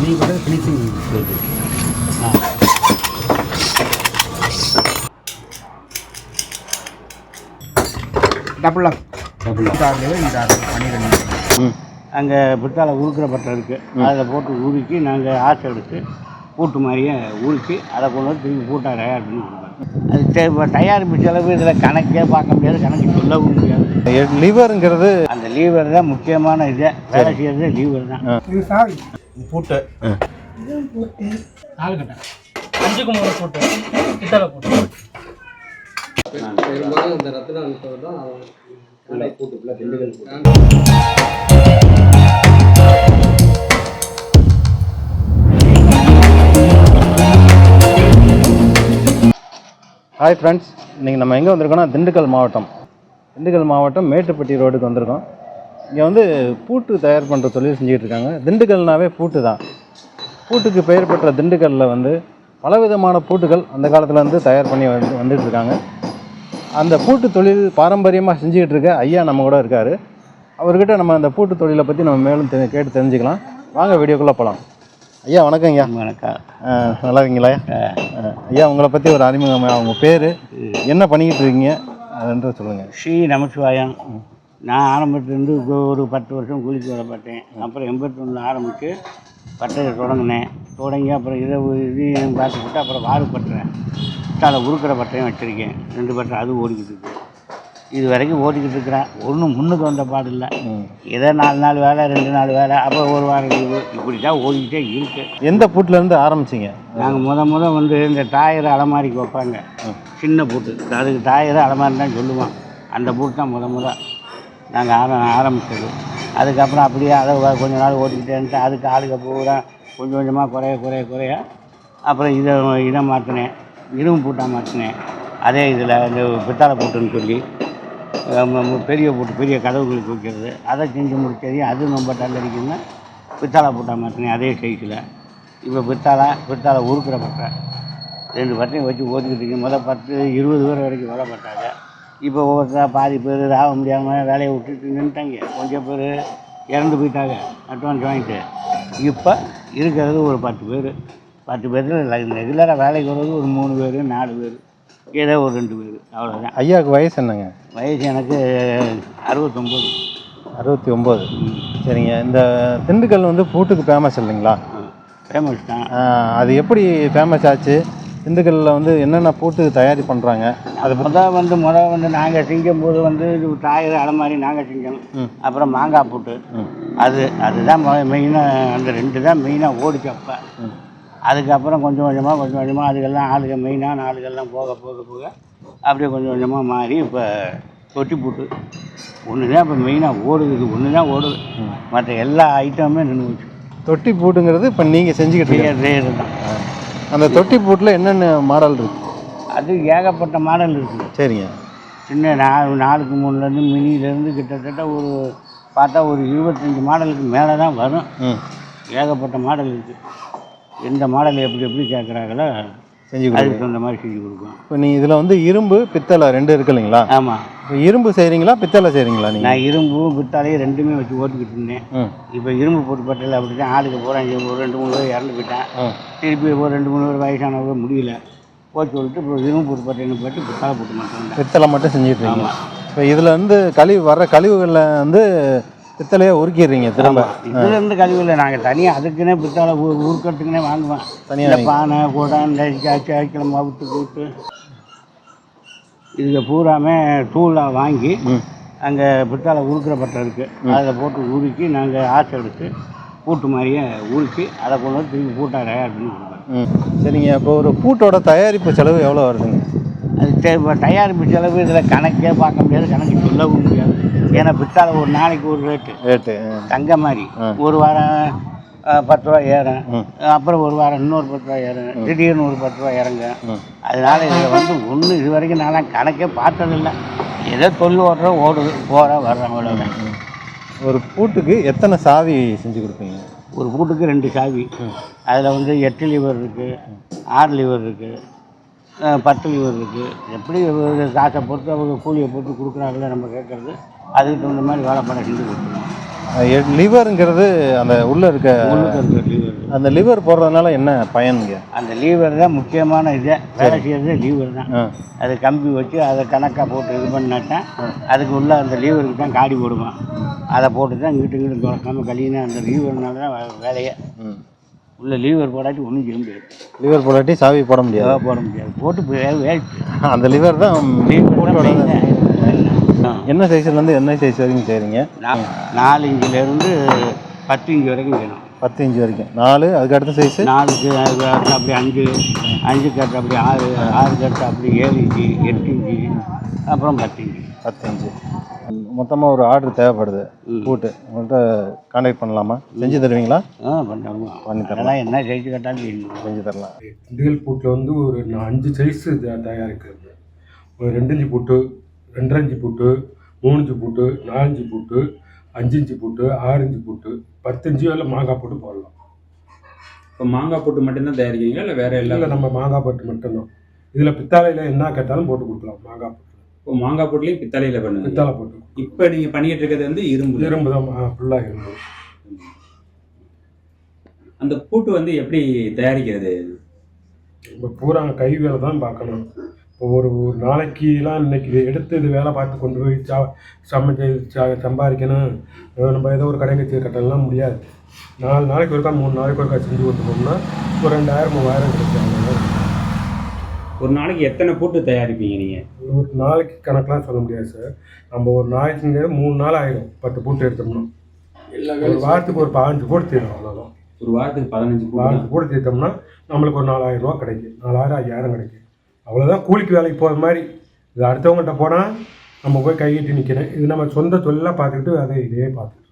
நீங்கள் பார்த்தா ஃபினிஷிங் ஆ double double ஆறு இந்த ஆறு பன்னிரெண்டு ம் அங்கே பித்தாளை உருக்கிற பட்டை இருக்குது அதில் போட்டு உருக்கி நாங்கள் ஆசை எடுத்து பூட்டு மாதிரியே உருக்கி அதை கொண்டு வந்து திரும்பி பூட்டாக தயார் பண்ணி கொடுப்போம் அது தே- இப்ப தயாரிப்பு செலவு இதில் கணக்கே பார்க்க முடியாது கணக்கு சொல்லவும் முடியாது. லிவருங்கிறது அந்த லீவர் தான் முக்கியமான இது. வேலை செய்யறது லீவர் தான். பூட்டு. நாலு கட்டை. அஞ்சுக்கு மூணு போட்டு. பித்தளை போட்டு. பெரும்பாலும் இந்த ரத்ன அனுப்பவர் தான் பூட்டு ஃபுல்லாக திண்டுக்கல் பூட்டு. ஹாய் ஃப்ரெண்ட்ஸ் இன்றைக்கி நம்ம எங்கே வந்திருக்கோம்னா திண்டுக்கல் மாவட்டம். திண்டுக்கல் மாவட்டம் மேட்டுப்பட்டி ரோடுக்கு வந்திருக்கோம். இங்கே வந்து பூட்டு தயார் பண்ணுற தொழில் செஞ்சுக்கிட்டு இருக்காங்க. திண்டுக்கல்னாவே பூட்டு தான். பூட்டுக்கு பெயர் பெற்ற திண்டுக்கல்லில் வந்து பலவிதமான பூட்டுகள் அந்த காலத்தில் வந்து தயார் பண்ணி வந்து வந்துட்டு இருக்காங்க. அந்த பூட்டு தொழில் பாரம்பரியமாக செஞ்சுக்கிட்டு இருக்க ஐயா நம்ம கூட இருக்கார். அவர்கிட்ட நம்ம அந்த பூட்டு தொழிலை பற்றி நம்ம மேலும் தெ- கேட்டு தெரிஞ்சுக்கலாம். வாங்க வீடியோக்குள்ளே போகலாம் ஐயா வணக்கம் ஐயா. வணக்கம். நல்லா இருக்கீங்களா ஐயா? உங்களை பற்றி ஒரு அறிமுகம் அவங்க பேர் என்ன பண்ணிக்கிட்டு இருக்கீங்க அதுன்ற சொல்லுங்கள் ஸ்ரீ நமச்சிவாயம். நான் ஆரம்பத்துலேருந்து ஒரு பத்து வருஷம் கூலிக்கு வேலை பார்த்தேன். அப்புறம் எண்பத்தொன்னில் ஆரம்பித்து பட்டறை தொடங்கினேன். தொடங்கி அப்புறம் இதை இதையும் பார்த்துக்கிட்டு அப்புறம் வாறு பட்டுறேன் தலை உருக்கிற பட்டறையும் வச்சுருக்கேன். ரெண்டு பட்டறை அது ஓடிக்கிட்டு இருக்கு. இது வரைக்கும் ஓடிக்கிட்டு இருக்கிறேன். ஒன்றும் முன்னுக்கு வந்த பாடு இல்லை. ஏதோ நாலு நாள் வேலை ரெண்டு நாள் வேலை அப்புறம் ஒரு வாரம் லீவு. இப்படி தான் ஓடிக்கிட்டே இருக்கு. எந்த பூட்டிலேருந்து ஆரம்பிச்சிங்க? நாங்கள் முத முத வந்து இந்த டயர் அலமாரிக்கு வைப்பாங்க. சின்ன பூட்டு. அதுக்கு டயர் அலமாரி தான் சொல்லுவோம். அந்த பூட்டு தான் முத முத. நாங்கள் ஆர ஆரம்பித்தது அதுக்கப்புறம் அப்படியே அதை கொஞ்ச நாள் ஓட்டிக்கிட்டே இருந்துட்டு அதுக்கு ஆளுக பூரா கொஞ்சம் கொஞ்சமாக குறைய குறைய குறைய அப்புறம் இதை இதை மாற்றினேன். இரும்பு பூட்டாக மாற்றினேன். அதே இதில் இந்த பித்தாளை பூட்டுன்னு சொல்லி பெரிய பூட்டு பெரிய கதவுகளுக்கு வைக்கிறது. அதை செஞ்சு முடிச்சதையும் அது ரொம்ப டல்லடிக்குதுன்னா பித்தாளை பூட்டாக மாற்றினேன் அதே சைஸில். இப்போ பித்தாளை பித்தாளை உருக்கிற பட்டை. ரெண்டு பட்டையும் வச்சு ஓட்டிக்கிட்டு இருக்கேன். முதல் பத்து இருபது பேர் வரைக்கும் வேலை பட்டாங்க. இப்போ ஒவ்வொருத்தரா பாதி பேர் ஆக முடியாமல் வேலையை விட்டுட்டு நின்றுட்டாங்க கொஞ்சம் பேர் இறந்து போயிட்டாங்க. அட்வான்ஸ் வாங்கிட்டு. இப்போ இருக்கிறது ஒரு பத்து பேர். பத்து பேரில் ரெகுலராக வேலைக்கு வர்றது ஒரு மூணு பேர் நாலு பேர். ஏதோ ஒரு ரெண்டு பேர். அவ்வளோதான் ஐயாவுக்கு வயசு என்னங்க? வயசு எனக்கு அறுபத்தொம்போது. அறுபத்தி ஒம்பது சரிங்க. இந்த திண்டுக்கல் வந்து பூட்டுக்கு ஃபேமஸ் இல்லைங்களா? ஃபேமஸ் தான். அது எப்படி ஃபேமஸ் ஆச்சு? திண்டுக்கல்லில் வந்து என்னென்ன பூட்டு தயாரி பண்ணுறாங்க அது முத வந்து முத வந்து நாங்கள் செஞ்சும் போது வந்து இது டயர் அலமாரி நாங்கள் செஞ்சோம். அப்புறம் மாங்காய் போட்டு. அது அதுதான் மெயினாக அந்த ரெண்டு தான் மெயினாக ஓடிச்சு அப்போ. அதுக்கப்புறம் கொஞ்சம் கொஞ்சமாக கொஞ்சம் கொஞ்சமாக அதுக்கெல்லாம் ஆளுங்க மெயினான ஆளுகள்லாம் போக போக போக அப்படியே கொஞ்சம் கொஞ்சமாக மாறி இப்போ தொட்டி பூட்டு. ஒன்று தான் இப்போ மெயினாக ஓடுது இது ஒன்று தான் ஓடுது மற்ற எல்லா ஐட்டமுமே நின்று தொட்டி பூட்டுங்கிறது இப்போ நீங்கள் செஞ்சுக்கிட்டு ரேரு தான். அந்த தொட்டி பூட்டில் என்னென்ன மாடல் இருக்கு? அது ஏகப்பட்ட மாடல் இருக்குது சரிங்க. சின்ன நாலு நாலுக்கு மூணுலேருந்து மினிலேருந்து கிட்டத்தட்ட ஒரு பார்த்தா ஒரு இருபத்தஞ்சி மாடலுக்கு மேலே தான் வரும் ஏகப்பட்ட மாடல் இருக்குது எந்த மாடல் எப்படி எப்படி கேட்குறாங்களோ செஞ்சு அதுக்கு தகுந்த மாதிரி செஞ்சு கொடுப்போம் இப்போ நீங்கள் இதில் வந்து இரும்பு பித்தளை ரெண்டு இருக்கு இல்லைங்களா? ஆமாம் இப்போ இரும்பு செய்கிறீங்களா பித்தளை செய்கிறீங்களா நீங்கள் நான் இரும்பும் பித்தாலையும் ரெண்டுமே வச்சு ஓட்டிக்கிட்டு இருந்தேன். இப்போ இரும்பு போட்டு பட்டில் அப்படி தான் ஆளுக்கு போகிறேன் ஒரு ரெண்டு மூணு பேர் இறந்து போயிட்டேன். திருப்பி ஒரு ரெண்டு மூணு பேர் வயசானவங்க முடியல. போய் சொல்லிட்டு இப்போ இரும்பு போட்டு பட்டைன்னு போட்டு பித்தாலை போட்டு மட்டும் பித்தளை மட்டும் செஞ்சுட்டு இருக்கீங்க. இப்போ இதில் வந்து கழிவு வர்ற கழிவுகளில் வந்து பித்தளையை உருக்கிடுறீங்க திரும்ப. இதுல இருந்து கழிவு இல்லை. நாங்கள் தனியாக அதுக்குன்னே பித்தாளை ஊ ஊருக்கிறதுக்குனே வாங்குவேன் தனியா இந்த பானை குடம் கிழமை அவுத்து கூட்டு இதுக்கு பூராமே தூளாக வாங்கி அங்கே பித்தாளை உருக்கிற பட்டை இருக்குது அதில் போட்டு உருக்கி நாங்கள் ஆசை எடுத்து பூட்டு மாதிரியே உருக்கி அதை கொண்டு வந்து திருப்பி பூட்டாக தயார் பண்ணி சரிங்க. இப்போ ஒரு பூட்டோட தயாரிப்பு செலவு எவ்வளோ வருதுங்க? அது தயாரிப்பு செலவு இதில் கணக்கே பார்க்க முடியாது. கணக்கு சொல்லவும் முடியாது. ஏன்னா பித்தாளை ஒரு நாளைக்கு ஒரு ரேட்டு ரேட்டு தங்க மாதிரி. ஒரு வாரம் பத்து ரூபா ஏறும். அப்புறம் ஒரு வாரம் இன்னொரு பத்து ரூபா ஏறும். திடீர்னு ஒரு பத்து ரூபா இறங்க அதனால இதில் வந்து ஒன்றும் இது வரைக்கும் நான் கணக்கே பார்த்ததில்லை. ஏதோ தொழில் ஓடுறோம் ஓடுது போகிறோம் வர்றோம் அவ்வளோதான் ஒரு பூட்டுக்கு எத்தனை சாவி செஞ்சு கொடுப்பீங்க? ஒரு பூட்டுக்கு ரெண்டு சாவி. அதில் வந்து எட்டு லிவர் இருக்குது ஆறு லிவர் இருக்குது பத்து லிவர் இருக்குது எப்படி காசை பொறுத்து அவங்க கூலியை போட்டு கொடுக்குறாங்களோ நம்ம கேட்குறது அதுக்கு தகுந்த மாதிரி வேலைப்பாடை செஞ்சு கொடுத்துருவோம் லிவருங்கிறது அந்த உள்ள இருக்க இருக்கிற லீவர். அந்த லிவர் போடுறதுனால என்ன பயனுங்க அந்த லீவர் தான் முக்கியமான இதே. வேலை செய்யறதே லீவர் தான். அது கம்பி வச்சு அதை கணக்காக போட்டு இது பண்ணாதான் அதுக்கு உள்ள அந்த லீவருக்கு தான் காடி போடுவான். அதை போட்டு தான் இங்கிட்டு இங்கிட்டு திறக்காம கழியினா அந்த லீவர்னால தான் வேலையே. உள்ள லீவர் போடாட்டி ஒன்றும் செய்ய முடியாது. லிவர் போடாட்டி சாவி போட முடியாது. போட முடியாது. போட்டு வேஸ்ட் அந்த லிவர் தான் ஆ. என்ன சைஸ்லேருந்து என்ன சைஸ் வரைக்கும் செய்கிறீங்க நா- நாலு இன்ச்சிலேருந்து பத்து இன்ச்சு வரைக்கும் வேணும் பத்து இன்ச் வரைக்கும். நாலு அதுக்கு அடுத்த சைஸு நாலுக்கு அதுக்கு அடுத்து அப்படி அஞ்சு அஞ்சுக்கு அடுத்து அப்படி ஆறு ஆறுக்கு அடுத்து அப்படி ஏழு இன்ச்சு எட்டு இன்ச்சு அப்புறம் பத்து இன்ச்சு பத்து இன்ச்சு மொத்தமாக ஒரு ஆர்டர் தேவைப்படுது. ம். பூட்டு உங்கள்கிட்ட கான்டாக்ட் பண்ணலாமா? செஞ்சு தருவீங்களா? ஆ பண்ணுவோம். பண்ணி தரலாம். என்ன சைஸ் கேட்டாலும் செஞ்சு தரலாம். திண்டுக்கல் பூட்டில் வந்து ஒரு அஞ்சு சைஸ் தயாரிக்கிறது. ஒரு ரெண்டு இஞ்சி பூட்டு ரெண்டரை இஞ்சி பூட்டு மூணு இஞ்சி பூட்டு நாலஞ்சு பூட்டு அஞ்சு இஞ்சி பூட்டு ஆறு இஞ்சி பூட்டு பத்து இஞ்சி வரல மாங்காய் போட்டு போடலாம். இப்போ மாங்காய் போட்டு மட்டும்தான் தயாரிக்கிறீங்களா? இல்லை வேற இல்லை எல்லாம் நம்ம மாங்காய் போட்டு மட்டும்தான். இதில் பித்தாளையில் என்ன கேட்டாலும் போட்டு கொடுக்கலாம் மாங்காய் போட்டு. இப்போ மாங்காய் போட்டுலையும் பித்தளையில் பண்ணுங்க. பித்தாளை போட்டு இப்போ நீங்கள் பண்ணிட்டு இருக்கிறது வந்து இரும்பு. இரும்பு தான் ஃபுல்லாக இரும்பு. அந்த பூட்டு வந்து எப்படி தயாரிக்கிறது? இப்போ பூரா கை வேலை தான் பார்க்கணும். இப்போ ஒரு ஒரு நாளைக்குலாம் இன்னைக்கு இதை எடுத்து இது வேலை பார்த்து கொண்டு போய் சா சமைச்சு ச- சம்பாதிக்கணும். நம்ம ஏதோ ஒரு கடைக்கு கட்டலாம் முடியாது. நாலு நாளைக்கு ஒருக்கா மூணு நாளைக்கு ஒருக்கா செஞ்சு கொடுத்துட்டோம்னா ஒரு ரெண்டாயிரம் மூவாயிரம் கிடைச்சாங்க ஒரு நாளைக்கு எத்தனை பூட்டு தயாரிப்பீங்க நீங்கள் ஒரு நாளைக்கு கணக்கெலாம் சொல்ல முடியாது சார் நம்ம ஒரு நாளைக்கு மூணு நாள் ஆயிடும் பத்து பூட்டு எடுத்தோம்னா. ஒரு வாரத்துக்கு ஒரு பாஞ்சு போட்டு தீரும் அவ்வளோதான் ஒரு வாரத்துக்கு பதினஞ்சு பூட்டு? வாரத்துக்கு போட்டு தீர்த்தோம்னா நம்மளுக்கு ஒரு நாலாயிரம் ரூபா கிடைக்கும். நாலாயிரம் ஐயாயிரம் கிடைக்கும். அவ்வளோதான் கூலிக்கு வேலைக்கு போகிற மாதிரி. இது அடுத்தவங்ககிட்ட போனால் நம்ம போய் கையிட்டு நிற்கிறேன் இது நம்ம சொந்த தொழிலாக பார்த்துக்கிட்டு அதை இதே பார்த்துட்டு.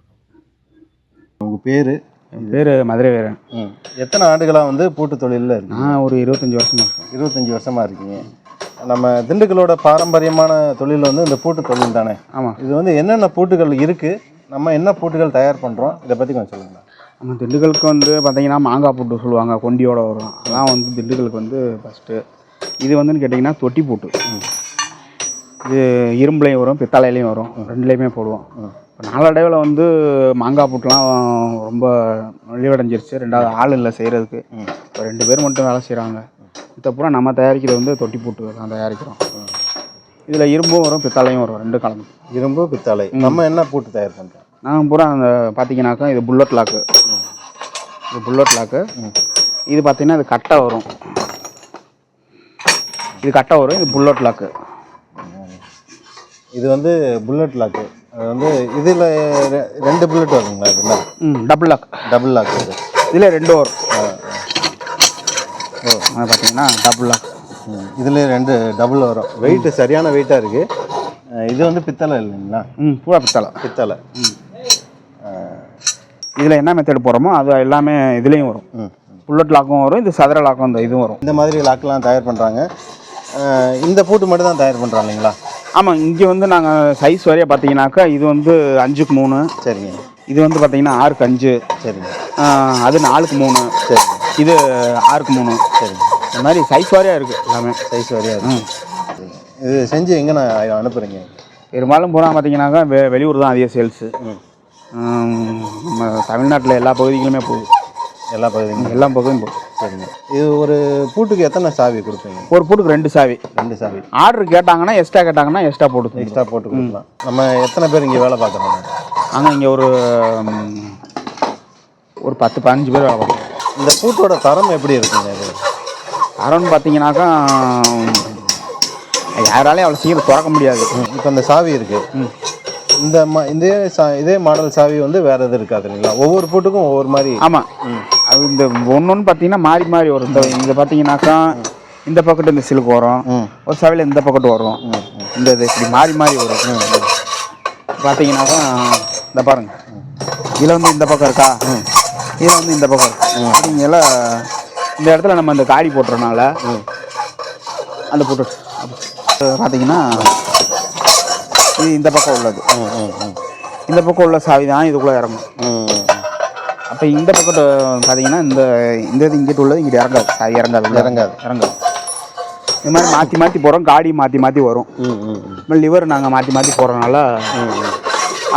உங்கள் பேர்? என் பேர் மதுரை வீரன். ம். எத்தனை ஆண்டுகளாக வந்து பூட்டு தொழிலில் நான் ஒரு இருபத்தஞ்சி வருஷமா இருக்கேன். இருபத்தஞ்சி வருஷமாக இருக்கீங்க. நம்ம திண்டுக்கலோட பாரம்பரியமான தொழில் வந்து இந்த பூட்டு தொழில் தானே? ஆமாம் இது வந்து என்னென்ன பூட்டுகள் இருக்குது நம்ம என்ன பூட்டுகள் தயார் பண்ணுறோம் இதை பற்றி கொஞ்சம் சொல்லுங்கள் நம்ம திண்டுக்கலுக்கு வந்து பார்த்தீங்கன்னா மாங்காய் பூட்டு சொல்லுவாங்க கொண்டியோட வரும். அதான் வந்து திண்டுக்கலுக்கு வந்து ஃபஸ்ட்டு இது வந்துன்னு கேட்டிங்கன்னா தொட்டி பூட்டு. இது இரும்புலையும் வரும் பித்தளையிலையும் வரும். ரெண்டுலேயுமே போடுவோம். நாளடைவில் வந்து மாங்காய் பூட்டுலாம் ரொம்ப நலிவடைஞ்சிருச்சு ரெண்டாவது ஆள் இல்லை செய்கிறதுக்கு இப்போ ரெண்டு பேர் மட்டும் வேலை செய்கிறாங்க இதை பூரா நம்ம தயாரிக்கிறது வந்து தொட்டி பூட்டு தான் தயாரிக்கிறோம். இதில் இரும்பும் வரும் பித்தளையும் வரும் ரெண்டு கலந்து. இரும்பு பித்தளை. நம்ம என்ன பூட்டு தயார் பண்ணுறோம் நான் பூரா அந்த பார்த்தீங்கன்னாக்கா இது புல்லட் லாக்கு. இது புல்லட் லாக்கு. இது பார்த்தீங்கன்னா இது கட்டை வரும். இது கட்டை வரும் இது புல்லட் லாக்கு. இது வந்து புல்லட் லாக்கு. வந்து இதில் ரெண்டு புல்லட் வருங்களா இதில்? ம் டபுள் லாக் டபுள் லாக் இது இதில் ரெண்டு வரும் ஓ. பார்த்தீங்கன்னா டபுள் லாக் இதில் ரெண்டு டபுள் வரும். வெயிட்டு சரியான வெயிட்டாக இருக்குது இது வந்து பித்தளை இல்லைங்களா? ம் பூரா பித்தளை. பித்தளை. இதில் என்ன மெத்தட் போடுறோமோ அது எல்லாமே இதுலேயும் வரும். ம் புல்லட் லாக்கும் வரும் இது சதுர லாக்கும் இந்த இதுவும் வரும். இந்த மாதிரி லாக்கெலாம் தயார் பண்ணுறாங்க இந்த பூட்டு மட்டும் தான் தயார் பண்ணுறோம் இல்லைங்களா? ஆமாம் இங்கே வந்து நாங்கள் சைஸ் வரைய பார்த்தீங்கன்னாக்கா இது வந்து அஞ்சுக்கு மூணு. சரிங்க. இது வந்து பார்த்தீங்கன்னா ஆறுக்கு அஞ்சு. சரிங்க. அது நாலுக்கு மூணு. சரிங்க. இது ஆறுக்கு மூணு. சரிங்க. இந்த மாதிரி சைஸ் வாரியாக இருக்குது எல்லாமே. சைஸ் வரையா இருக்கு. இது செஞ்சு எங்கே நான் அனுப்புகிறீங்க பெரும்பாலும் போனால் பார்த்தீங்கன்னாக்கா வெ வெளியூர் தான் அதிக சேல்ஸு நம்ம தமிழ்நாட்டில் எல்லா பகுதிகளுமே போகுது. எல்லா பகுதியும் எல்லா பகுதியும் போகுது. சரிங்க இது ஒரு பூட்டுக்கு எத்தனை சாவி கொடுப்பீங்க? ஒரு பூட்டுக்கு ரெண்டு சாவி. ரெண்டு சாவி. ஆர்டர் கேட்டாங்கன்னா எக்ஸ்ட்ரா கேட்டாங்கன்னா எக்ஸ்ட்ரா போட்டு எக்ஸ்ட்ரா போட்டு கொடுக்கலாம். நம்ம எத்தனை பேர் இங்கே வேலை பார்க்குறோம்? நாங்கள் இங்கே ஒரு ம், ஒரு பத்து பதினஞ்சு பேர் வேலை பார்க்குறோம். இந்த பூட்டோட தரம் எப்படி இருக்குங்க இது? தரம்னு பார்த்தீங்கன்னாக்கா யாராலையும் அவ்வளோ சீக்கிரம் திறக்க முடியாது. இப்போ இந்த சாவி இருக்கு. இந்த மா இதே சா இதே மாடல் சாவி வந்து வேற எது இருக்காது இல்லைங்களா? ஒவ்வொரு பூட்டுக்கும் ஒவ்வொரு மாதிரி. ஆமாம் அது இந்த ஒன்று ஒன்று பார்த்தீங்கன்னா மாறி மாறி வரும். இந்த இந்த பார்த்தீங்கன்னாக்கா இந்த பக்கத்து இந்த சிலுக்கு வரும். ஒரு சாவியில் இந்த பக்கத்து வரும். இந்த இது இப்படி மாறி மாறி வரும். பார்த்தீங்கன்னாக்கா இந்த பாருங்க. இதில் வந்து இந்த பக்கம் இருக்கா? இதில் வந்து இந்த பக்கம் இருக்கு? அப்படிங்கல இந்த இடத்துல நம்ம இந்த காடி போட்டுறனால அந்த போட்டு பார்த்தீங்கன்னா இது இந்த பக்கம் உள்ளது. இந்த பக்கம் உள்ள சாவி தான் இதுக்குள்ளே இறங்கும். ம் அப்போ இந்த பக்கத்து பார்த்தீங்கன்னா இந்த இந்த இது இங்கிட்டு உள்ளது இங்கிட்டு இறங்காது. இறங்காது. இறங்காது. இறங்காது. இது மாதிரி மாற்றி மாற்றி போகிறோம் காடி மாற்றி மாற்றி வரும். ம் இப்போ லிவர் நாங்கள் மாற்றி மாற்றி போடுறனால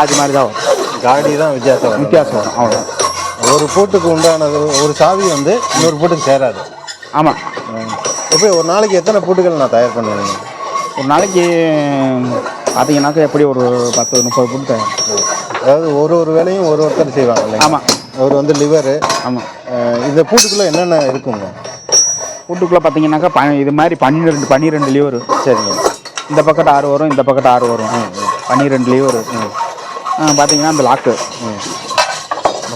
அது மாதிரி தான் வரும். காடி தான் வித்தியாசம். வித்தியாசம் வரும். அவ்வளோ ஒரு பூட்டுக்கு உண்டானது ஒரு சாவி வந்து இன்னொரு பூட்டுக்கு சேராது. ஆமாம் இப்போ ஒரு நாளைக்கு எத்தனை பூட்டுகள் நான் தயார் பண்ணுவேன் ஒரு நாளைக்கு பார்த்தீங்கன்னாக்கா எப்படி ஒரு பத்து முப்பது பூட்டு தயார். அதாவது ஒரு ஒரு வேலையும் ஒரு ஒருத்தர் செய்வாங்க ஆமாம் அவர் வந்து லிவரு ஆமாம் இந்த பூட்டுக்குள்ளே என்னென்ன இருக்குங்க? பூட்டுக்குள்ளே பார்த்தீங்கன்னாக்கா ப இது மாதிரி பன்னிரெண்டு பன்னிரெண்டு லிவர் சரிங்க. இந்த பக்கத்து ஆறு வரும் இந்த பக்கத்து ஆறு வரும். பன்னிரெண்டு லிவர் பார்த்தீங்கன்னா இந்த லாக்கு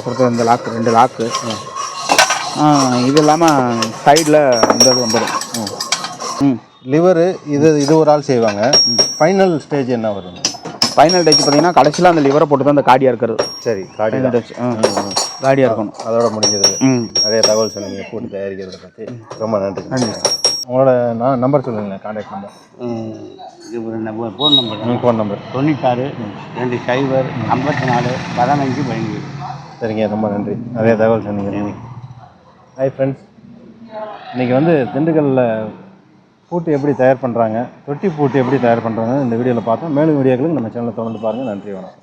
கொடுத்த இந்த லாக்கு ரெண்டு லாக்கு இது இல்லாமல் சைடில் இந்த இது வந்துடும். ம். லிவரு இது இது ஒரு ஆள் செய்வாங்க. ஃபைனல் ஸ்டேஜ் என்ன வருங்க ஃபைனல் டச் பார்த்தீங்கன்னா கடைசியில் அந்த லிவரை போட்டு தான் அந்த காடியாக இருக்கிறது. சரி காடி டச் காடியாக இருக்கணும். அதோட முடிஞ்சது. ம். நிறைய தகவல் சொன்னீங்க. பூட்டு தயாரிக்கிறத பற்றி ரொம்ப நன்றி. நன்றி. உங்களோட நான் நம்பர் சொல்லுங்கள் கான்டாக்ட் நம்பர் இது ஒரு நம்ம ஃபோன் நம்பர் ஃபோன் நம்பர் தொண்ணூத்தாறு ரெண்டு சைபர் ஐம்பத்தி நாலு பதினஞ்சு பதினஞ்சு சரிங்க ரொம்ப நன்றி. நிறைய தகவல் சொன்னீங்க. ஹாய் ஃப்ரெண்ட்ஸ் இன்றைக்கி வந்து திண்டுக்கல்லில் பூட்டு எப்படி தயார் பண்ணுறாங்க தொட்டி பூட்டு எப்படி தயார் பண்ணுறாங்க இந்த வீடியோவில் பார்த்தோம். மேலும் வீடியோக்களுக்கு நம்ம சேனலை தொடர்ந்து பாருங்கள் நன்றி வணக்கம்.